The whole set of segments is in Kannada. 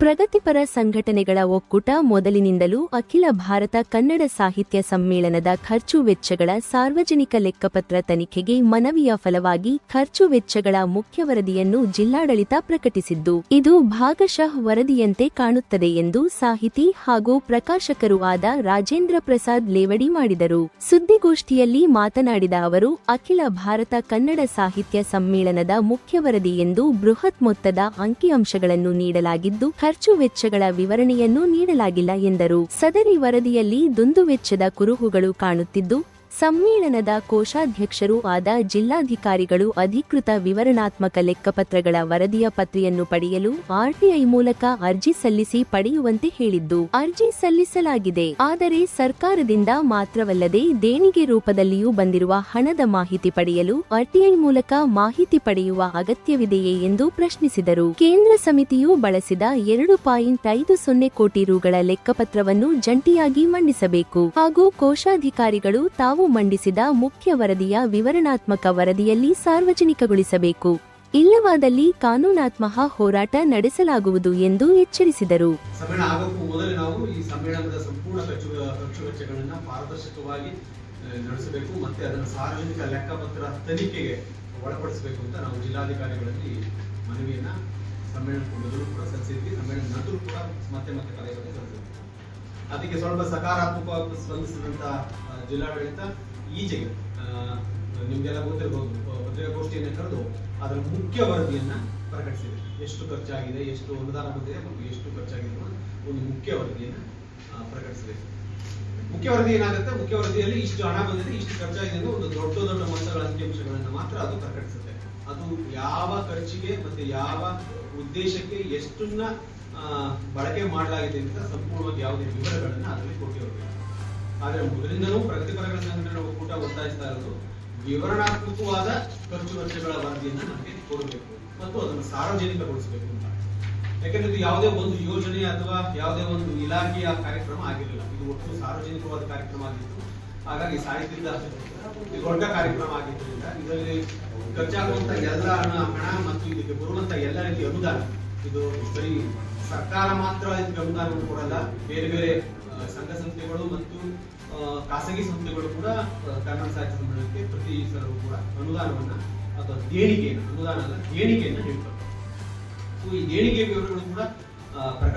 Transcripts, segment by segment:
ಪ್ರಗತಿಪರ ಸಂಘಟನೆಗಳ ಒಕ್ಕೂಟ ಮೊದಲಿನಿಂದಲೂ ಅಖಿಲ ಭಾರತ ಕನ್ನಡ ಸಾಹಿತ್ಯ ಸಮ್ಮೇಳನದ ಖರ್ಚು ವೆಚ್ಚಗಳ ಸಾರ್ವಜನಿಕ ಲೆಕ್ಕಪತ್ರ ತನಿಖೆಗೆ ಮನವಿಯ ಫಲವಾಗಿ ಖರ್ಚು ವೆಚ್ಚಗಳ ಮುಖ್ಯ ವರದಿಯನ್ನು ಜಿಲ್ಲಾಡಳಿತ ಪ್ರಕಟಿಸಿದ್ದು, ಇದು ಭಾಗಶಃ ವರದಿಯಂತೆ ಕಾಣುತ್ತದೆ ಎಂದು ಸಾಹಿತಿ ಹಾಗೂ ಪ್ರಕಾಶಕರು ಆದ ರಾಜೇಂದ್ರ ಪ್ರಸಾದ್ ಲೇವಡಿ ಮಾಡಿದರು. ಸುದ್ದಿಗೋಷ್ಠಿಯಲ್ಲಿ ಮಾತನಾಡಿದ ಅವರು, ಅಖಿಲ ಭಾರತ ಕನ್ನಡ ಸಾಹಿತ್ಯ ಸಮ್ಮೇಳನದ ಮುಖ್ಯ ವರದಿ ಎಂದು ಬೃಹತ್ ಮೊತ್ತದ ಅಂಕಿಅಂಶಗಳನ್ನು ನೀಡಲಾಗಿದ್ದು ಖರ್ಚು ವೆಚ್ಚಗಳ ವಿವರಣೆಯನ್ನು ನೀಡಲಾಗಿಲ್ಲ ಎಂದರು. ಸದರಿ ವರದಿಯಲ್ಲಿ ದುಂದುವೆಚ್ಚದ ಕುರುಹುಗಳು ಕಾಣುತ್ತಿದ್ದು ಸಮ್ಮೇಳನದ ಕೋಶಾಧ್ಯಕ್ಷರೂ ಆದ ಜಿಲ್ಲಾಧಿಕಾರಿಗಳು ಅಧಿಕೃತ ವಿವರಣಾತ್ಮಕ ಲೆಕ್ಕಪತ್ರಗಳ ವರದಿಯ ಪತ್ರಿಯನ್ನು ಪಡೆಯಲು ಆರ್ಟಿಐ ಮೂಲಕ ಅರ್ಜಿ ಸಲ್ಲಿಸಿ ಪಡೆಯುವಂತೆ ಹೇಳಿದ್ದು, ಅರ್ಜಿ ಸಲ್ಲಿಸಲಾಗಿದೆ. ಆದರೆ ಸರ್ಕಾರದಿಂದ ಮಾತ್ರವಲ್ಲದೆ ದೇಣಿಗೆ ರೂಪದಲ್ಲಿಯೂ ಬಂದಿರುವ ಹಣದ ಮಾಹಿತಿ ಪಡೆಯಲು ಆರ್ಟಿಐ ಮೂಲಕ ಮಾಹಿತಿ ಪಡೆಯುವ ಅಗತ್ಯವಿದೆಯೇ ಎಂದು ಪ್ರಶ್ನಿಸಿದರು. ಕೇಂದ್ರ ಸಮಿತಿಯು ಬಳಸಿದ ಎರಡು ಪಾಯಿಂಟ್ ಐದು ಸೊನ್ನೆ ಕೋಟಿ ರುಗಳ ಲೆಕ್ಕಪತ್ರವನ್ನು ಜಂಟಿಯಾಗಿ ಮಂಡಿಸಬೇಕು. ಹಾಗೂ ಕೋಶಾಧಿಕಾರಿಗಳು ತಾವು ಮಂಡಿಸಿದ ಮುಖ್ಯ ವರದಿಯ ವಿವರಣಾತ್ಮಕ ವರದಿಯಲ್ಲಿ ಸಾರ್ವಜನಿಕಗೊಳಿಸಬೇಕು. ಇಲ್ಲವಾದಲ್ಲಿ ಕಾನೂನಾತ್ಮಕ ಹೋರಾಟ ನಡೆಸಲಾಗುವುದು ಎಂದು ಎಚ್ಚರಿಸಿದರು. ಸಮ್ಮೇಳನ ಆಗೋಕ್ಕೂ ನಾವು ಈ ಸಮ್ಮೇಳನದ ಸಂಪೂರ್ಣ ಖರ್ಚು ಪಾರದರ್ಶಕವಾಗಿ ನಡೆಸಬೇಕು ಮತ್ತೆ ಅದನ್ನು ಸಾರ್ವಜನಿಕ ಲೆಕ್ಕಪತ್ರ ತನಿಖೆಗೆ ಒಳಪಡಿಸಬೇಕು ಅಂತ ನಾವು ಜಿಲ್ಲಾಧಿಕಾರಿಗಳಲ್ಲಿ ಮನವಿಯನ್ನ ಸಮ್ಮೇಳನಕ್ಕೂ ಮೊದಲು ಕೂಡ ಸಮ್ಮೇಳನ ನಂತರ ಕೂಡ ಮತ್ತೆ ಮತ್ತೆ ಪದೇ ಸಲ್ಲಿಸಿದ್ವಿ. ಅದಕ್ಕೆ ಸ್ವಲ್ಪ ಸಕಾರಾತ್ಮಕವಾಗಿ ಸ್ಪಂದಿಸಿದಂತ ಆ, ಜಿಲ್ಲಾಡಳಿತ ಈಚೆಗೆ ನಿಮ್ಗೆಲ್ಲ ಗೊತ್ತಿರಬಹುದು ಪತ್ರಿಕಾಗೋಷ್ಠಿಯನ್ನು ಕರೆದು ಅದರ ಮುಖ್ಯ ವರದಿಯನ್ನ ಪ್ರಕಟಿಸಿದೆ. ಎಷ್ಟು ಖರ್ಚಾಗಿದೆ ಎಷ್ಟು ಅನುದಾನ ಬಂದಿದೆ ಮತ್ತು ಎಷ್ಟು ಖರ್ಚಾಗಿದೆ ಒಂದು ಮುಖ್ಯ ವರದಿಯನ್ನ ಪ್ರಕಟಿಸಿದೆ. ಮುಖ್ಯ ವರದಿ ಏನಾಗುತ್ತೆ? ಮುಖ್ಯ ವರದಿಯಲ್ಲಿ ಇಷ್ಟು ಹಣ ಬಂದಿದೆ, ಇಷ್ಟು ಖರ್ಚಾಗಿದೆ ಒಂದು ದೊಡ್ಡ ದೊಡ್ಡ ಮೊತ್ತಗಳ ಅಂಕಿಅಂಶಗಳನ್ನ ಮಾತ್ರ ಅದು ಪ್ರಕಟಿಸುತ್ತೆ. ಅದು ಯಾವ ಖರ್ಚಿಗೆ ಮತ್ತೆ ಯಾವ ಉದ್ದೇಶಕ್ಕೆ ಎಷ್ಟನ್ನ ಬಳಕೆ ಮಾಡಲಾಗಿದೆ ಅಂತ ಸಂಪೂರ್ಣವಾಗಿ ಯಾವುದೇ ವಿವರಗಳನ್ನ ಅದರಲ್ಲಿ ಕೊಟ್ಟಿರಬೇಕು ಆದ್ರೆ ಮೊದಲಿಂದಲೂ ಪ್ರಗತಿಪರಗಳ ಸಂಘಟನೆ ಒಕ್ಕೂಟ ಒತ್ತಾಯಿಸ್ತಾ ಇರೋದು ವಿವರಣಾತ್ಮಕವಾದ ಖರ್ಚು ವೆಚ್ಚಗಳ ವರದಿಯನ್ನು ನಮಗೆ ಕೊಡಬೇಕು ಮತ್ತು ಅದನ್ನು ಸಾರ್ವಜನಿಕಗೊಳಿಸಬೇಕು ಅಂತ. ಯಾಕಂದ್ರೆ ಇದು ಯಾವುದೇ ಒಂದು ಯೋಜನೆ ಅಥವಾ ಯಾವುದೇ ಒಂದು ಇಲಾಖೆಯ ಕಾರ್ಯಕ್ರಮ ಆಗಿರಲಿಲ್ಲ. ಇದು ಒಟ್ಟು ಸಾರ್ವಜನಿಕವಾದ ಕಾರ್ಯಕ್ರಮ ಆಗಿತ್ತು. ಹಾಗಾಗಿ ಸಾಹಿತ್ಯದ ದೊಡ್ಡ ಕಾರ್ಯಕ್ರಮ ಆಗಿದ್ದರಿಂದ ಇದರಲ್ಲಿ ಖರ್ಚಾಗುವಂತ ಎಲ್ಲ ಹಣ ಮತ್ತು ಇದಕ್ಕೆ ಬರುವಂತ ಎಲ್ಲ ರೀತಿಯ ಅನುದಾನ, ಇದು ಬರೀ ಸರ್ಕಾರ ಮಾತ್ರ ಇದಕ್ಕೆ ಅನುದಾನವನ್ನು ಕೊಡಲ್ಲ. ಬೇರೆ ಬೇರೆ ಸಂಘ ಸಂಸ್ಥೆಗಳು ಮತ್ತು ಖಾಸಗಿ ಸಂಸ್ಥೆಗಳು ಕೂಡ ಕನ್ನಡ ಸಾಹಿತ್ಯ ಸಮ್ಮೇಳನಕ್ಕೆ ಪ್ರತಿ ಸಲವೂ ಕೂಡ ಅನುದಾನವನ್ನ ಅಥವಾ ದೇಣಿಗೆಯನ್ನು, ಅನುದಾನದ ದೇಣಿಗೆಯನ್ನು ನೀಡ್ತಾರೆ ಸೊ ಈ ದೇಣಿಗೆ ವಿವರಗಳು ಕೂಡ ಪ್ರಕಟ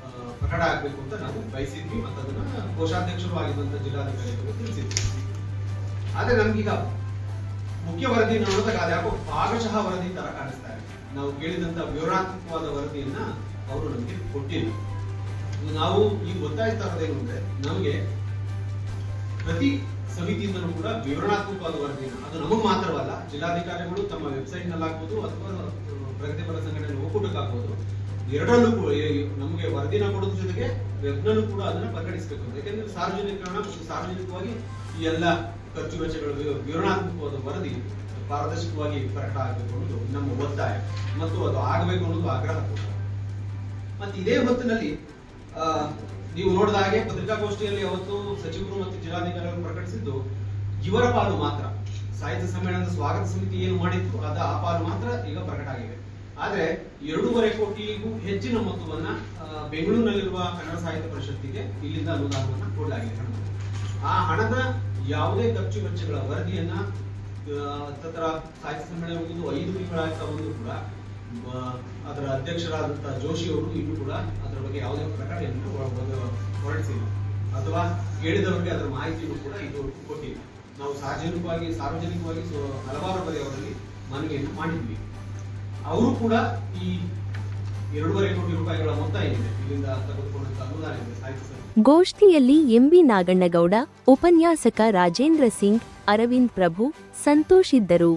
ಪ್ರಕ ಪ್ರಕಟ ಆಗಬೇಕು ಅಂತ ನಾವು ಬಯಸಿದ್ವಿ. ಮತ್ತು ಅದನ್ನ ಕೋಶಾಧ್ಯಕ್ಷರು ಆಗಿರುವಂತಹ ಜಿಲ್ಲಾಧಿಕಾರಿಗಳು ತಿಳಿಸಿದ್ವಿ. ಆದ್ರೆ ನಮ್ಗೀಗ ಮುಖ್ಯ ವರದಿ ನೋಡಿದಾಗ ಅದ್ಯಾಕೋ ಭಾಗಶಃ ವರದಿ ತರ ಕಾಣಿಸ್ತಾ ಇದೆ. ನಾವು ಕೇಳಿದಂತ ವಿವರಣಾತ್ಮಕವಾದ ವರದಿಯನ್ನ ಅವರು ನಮಗೆ ಕೊಟ್ಟಿಲ್ಲ. ನಾವು ಈಗ ಗೊತ್ತಾಯ್ತಾ ಇರೋದೇನು ಅಂದ್ರೆ ನಮಗೆ ಪ್ರತಿ ಸಮಿತಿಯಿಂದಲೂ ಕೂಡ ವಿವರಣಾತ್ಮಕವಾದ ವರದಿಯನ್ನು ಅದು ನಮಗೆ ಮಾತ್ರವಲ್ಲ, ಜಿಲ್ಲಾಧಿಕಾರಿಗಳು ತಮ್ಮ ವೆಬ್ಸೈಟ್ನಲ್ಲಿ ಹಾಕ್ಬೋದು ಅಥವಾ ಪ್ರಗತಿಪರ ಸಂಘಟನೆ ಒಕ್ಕೂಟಕ್ಕಾಗ್ಬೋದು, ಎರಡರಲ್ಲೂ ಕೂಡ ನಮಗೆ ವರದಿನ ಕೊಡೋದ್ರ ಜೊತೆಗೆ ವೆಬ್ನಲ್ಲೂ ಕೂಡ ಅದನ್ನ ಪ್ರಕಟಿಸಬೇಕು ಯಾಕಂದ್ರೆ ಸಾರ್ವಜನಿಕರಣ ಸಾರ್ವಜನಿಕವಾಗಿ ಈ ಎಲ್ಲ ಖರ್ಚು ವೆಚ್ಚಗಳ ವಿವ- ವಿವರಣಾತ್ಮಕವಾದ ವರದಿ ಪಾರದರ್ಶಕವಾಗಿ ಪ್ರಕಟ ಆಗಬೇಕು ಅನ್ನೋದು ನಮ್ಮ ಒತ್ತಾಯ. ಮತ್ತು ಅದು ಆಗಬೇಕು ಅನ್ನೋದು ಆಗ್ರಹ ಮತ್ತೆ ಇದೇ ಹೊತ್ತಿನಲ್ಲಿ ನೀವು ನೋಡಿದ ಹಾಗೆ ಪತ್ರಿಕಾಗೋಷ್ಠಿಯಲ್ಲಿ ಅವತ್ತು ಸಚಿವರು ಮತ್ತು ಪ್ರಕಟಿಸಿದ್ದು ಇವರ ಪಾಲು ಮಾತ್ರ. ಸಾಹಿತ್ಯ ಸಮ್ಮೇಳನದ ಸ್ವಾಗತ ಸಮಿತಿ ಏನು ಮಾಡಿತ್ತು, ಅದ ಆ ಪಾಲು ಮಾತ್ರ ಈಗ ಪ್ರಕಟ ಆಗಿದೆ. ಆದ್ರೆ, ಎರಡೂವರೆ ಕೋಟಿಗೂ ಹೆಚ್ಚಿನ ಮೊತ್ತವನ್ನ ಬೆಂಗಳೂರಿನಲ್ಲಿರುವ ಕನ್ನಡ ಸಾಹಿತ್ಯ ಪರಿಷತ್ತಿಗೆ ಇಲ್ಲಿಂದ ಅನುದಾನವನ್ನ ಕೊಡಲಾಗಿದೆ ಆ ಹಣದ ಯಾವುದೇ ಖರ್ಚು ವೆಚ್ಚಗಳ ವರದಿಯನ್ನ ತತ್ರ ಸಾಹಿತ್ಯ ಸಮ್ಮೇಳನ ಮುಗಿದು ಐದು ತಿಂಗಳಾಗ್ತಾ ಬಂದು ಕೂಡ ಅದರ ಅಧ್ಯಕ್ಷರಾದಂತಹ ಜೋಶಿ ಅವರು ಇನ್ನೂ ಕೂಡ ಅದರ ಬಗ್ಗೆ ಯಾವುದೇ ಪ್ರಕಟಣೆಯನ್ನು ಹೊರ- ಹೊರ- ಹೊರಡಿಸಿಲ್ಲ. ಅಥವಾ ಕೇಳಿದವರಿಗೆ ಅದರ ಮಾಹಿತಿಯನ್ನು ಕೂಡ ಇದು ಕೊಟ್ಟಿಲ್ಲ. ನಾವು ಸಾರ್ವಜನಿಕವಾಗಿ ಸಾರ್ವಜನಿಕವಾಗಿ ಹಲವಾರು ಬಾರಿ ಅವರಲ್ಲಿ ಮನವಿಯನ್ನು ಮಾಡಿದ್ವಿ. ಅವರು ಕೂಡ ಈ ಎರಡೂವರೆ ಕೋಟಿ ರೂಪಾಯಿಗಳ ಮೊತ್ತ ಇದೆ. ಇಲ್ಲಿಂದ ತೆಗೆದುಕೊಂಡಂತ ಅನುದಾನ ಇದೆ, ಸಾಹಿತ್ಯ ಗೋಷ್ಠಿಯಲ್ಲಿ ಎಂಬಿ ನಾಗಣ್ಣಗೌಡ, ಉಪನ್ಯಾಸಕ ರಾಜೇಂದ್ರ ಸಿಂಗ್, ಅರವಿಂದ್ ಪ್ರಭು ಸಂತೋಷ್ ಇದ್ದರು